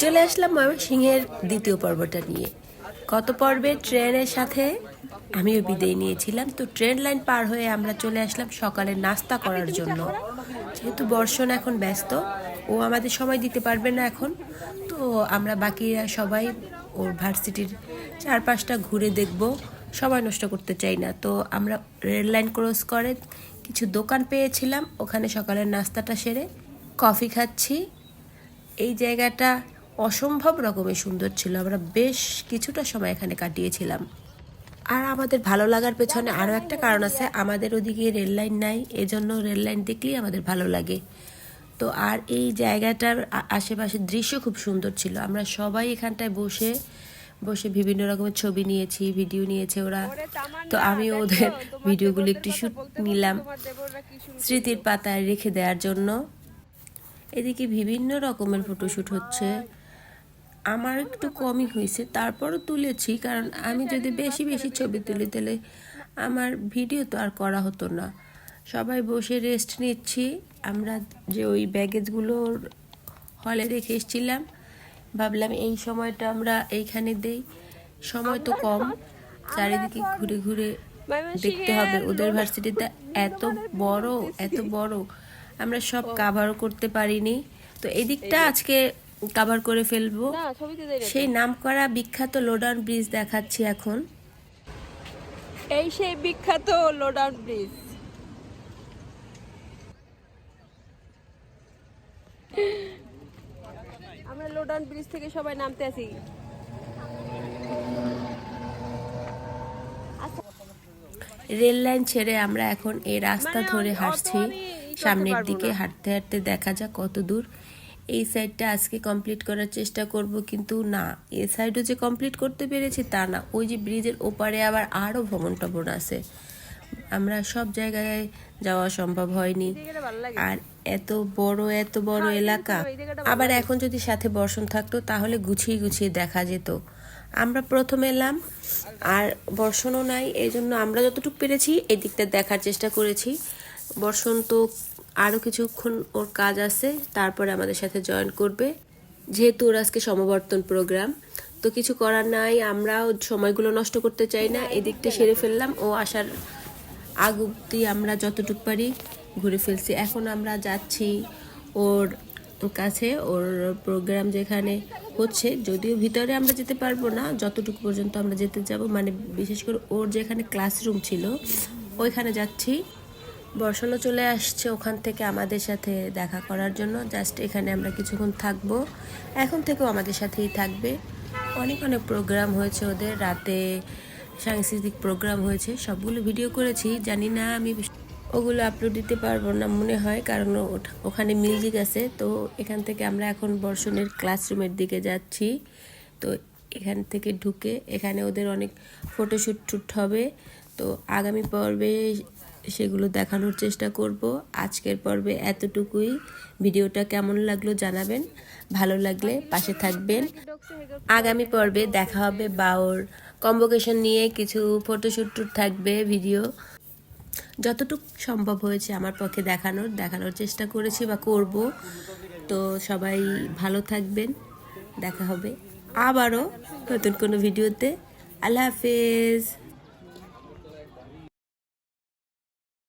চলে আসলাম ময়মনসিংহের দ্বিতীয় পর্বটা নিয়ে। গত পর্বে ট্রেনের সাথে আমিও বিদায় নিয়েছিলাম। তো ট্রেন লাইন পার হয়ে আমরা চলে আসলাম সকালে নাস্তা করার জন্য। যেহেতু বর্ষণ এখন ব্যস্ত, ও আমাদের সময় দিতে পারবে না এখন। তো আমরা বাকিরা সবাই ওর ভার্সিটির চারপাশটা ঘুরে দেখব। সময় নষ্ট করতে চাই না। তো আমরা রেল লাইন ক্রস করে কিছু দোকান পেয়েছিলাম। ওখানে সকালের নাস্তাটা সেরে কফি খাচ্ছি। এই জায়গাটা অসম্ভব রকমের সুন্দর ছিল। আমরা বেশ কিছুটা সময় এখানে কাটিয়েছিলাম। আর আমাদের ভালো লাগার পেছনে আরও একটা কারণ আছে আমাদের ওদিকে রেল লাইন নাই এজন্য রেল লাইন দেখলেই আমাদের ভালো লাগে। তো আর এই জায়গাটার আশেপাশের দৃশ্য খুব সুন্দর ছিল। আমরা সবাই এখানটায় বসে বসে বিভিন্ন রকমের ছবি নিয়েছি ভিডিও নিয়েছে ওরা। তো আমি ওদের ভিডিওগুলো একটু শুট নিলাম। স্মৃতির পাতায় রেখে দেওয়ার জন্য। এদিকে বিভিন্ন রকমের ফটোশ্যুট হচ্ছে। আমার একটু কমই হয়েছে, তারপরও তুলেছি, কারণ আমি যদি বেশি বেশি ছবি তুলি তাহলে আমার ভিডিও তো আর করা হতো না। সবাই বসে রেস্ট নিচ্ছি। আমরা যে ওই ব্যাগেজগুলো হলে রেখে এসেছিলাম, ভাবলাম এই সময়টা আমরা এইখানে দেই। সময় তো কম, চারিদিকে ঘুরে ঘুরে দেখতে হবে। ওদের ভার্সিটিতে এত বড় এত বড়। আমরা সব কাভারও করতে পারিনি। তো এদিকটা আজকে কাভার করে ফেলব। সেই নামকরা বিখ্যাত লোডাউন ব্রিজ দেখাচ্ছি এখন। এই সেই বিখ্যাত লোডাউন ব্রিজ আমরা লোডাউন ব্রিজ থেকে সবাই নামতে আছি। রেল লাইন ছেড়ে আমরা এখন এই রাস্তা মানে ধরে হাঁটছি। সামনের দিকে হাঁটতে হাঁটতে দেখা যাক কত দূর। এই সাইডটা আজকে কমপ্লিট করার চেষ্টা করব কিন্তু না এ সাইডও যে কমপ্লিট করতে পেরেছি তা না। ওই যে ব্রিজের ওপারে আবার আরও ভ্রমণ টমন আছে। আমরা সব জায়গায় যাওয়া সম্ভব হয়নি। আর এত বড় এত বড় হ্যাঁ, এলাকা। আবার এখন যদি সাথে বর্ষণ থাকতো তাহলে গুছিয়ে গুছিয়ে দেখা যেত। আমরা প্রথম এলাম আর বর্ষণও নাই এই জন্য আমরা যতটুকু পেরেছি এই দিকটা দেখার চেষ্টা করেছি। বর্ষণ তো আরও কিছুক্ষণ ওর কাজ আছে, তারপরে আমাদের সাথে জয়েন করবে। যেহেতু ওর আজকে সমাবর্তন প্রোগ্রাম তো কিছু করার নাই, আমরাও সময়গুলো নষ্ট করতে চাই না, এদিকটা সেরে ফেললাম। ও আসার আগ অব্দি আমরা যতটুকু পারি ঘুরে ফেলছি। এখন আমরা যাচ্ছি ওর কাছে, ওর প্রোগ্রাম যেখানে হচ্ছে। যদিও ভিতরে আমরা যেতে পারব না, যতটুকু পর্যন্ত আমরা যেতে যাব মানে বিশেষ করে ওর যেখানে ক্লাসরুম ছিল, ওইখানে যাচ্ছি। বর্ষণও চলে আসছে ওখান থেকে আমাদের সাথে দেখা করার জন্য। জাস্ট এখানে আমরা কিছুক্ষণ থাকব। এখন থেকেও আমাদের সাথেই থাকবে। অনেক অনেক প্রোগ্রাম হয়েছে ওদের। রাতে সাংস্কৃতিক প্রোগ্রাম হয়েছে। সবগুলো ভিডিও করেছি। জানি না আমি ওগুলো আপলোড দিতে পারব না মনে হয়, কারণ ওখানে মিউজিক আছে। তো এখান থেকে আমরা এখন বর্ষণের ক্লাসরুমের দিকে যাচ্ছি। তো এখান থেকে ঢুকে এখানে ওদের অনেক ফটোশ্যুট টুট হবে। তো আগামী পর্বে সেগুলো দেখানোর চেষ্টা করব। আজকের পর্বে এতটুকুই। ভিডিওটা কেমন লাগল জানাবেন। ভালো লাগলে পাশে থাকবেন। আগামী পর্বে দেখা হবে বাওর কম্বোকেশন নিয়ে। কিছু ফটোশ্যুট থাকবে ভিডিও যতটুকু সম্ভব হয়েছে আমার পক্ষে দেখানোর দেখানোর চেষ্টা করেছি বা করব। তো সবাই ভালো থাকবেন। দেখা হবে আবারও নতুন কোনো ভিডিওতে। আল্লাহ হাফেজ।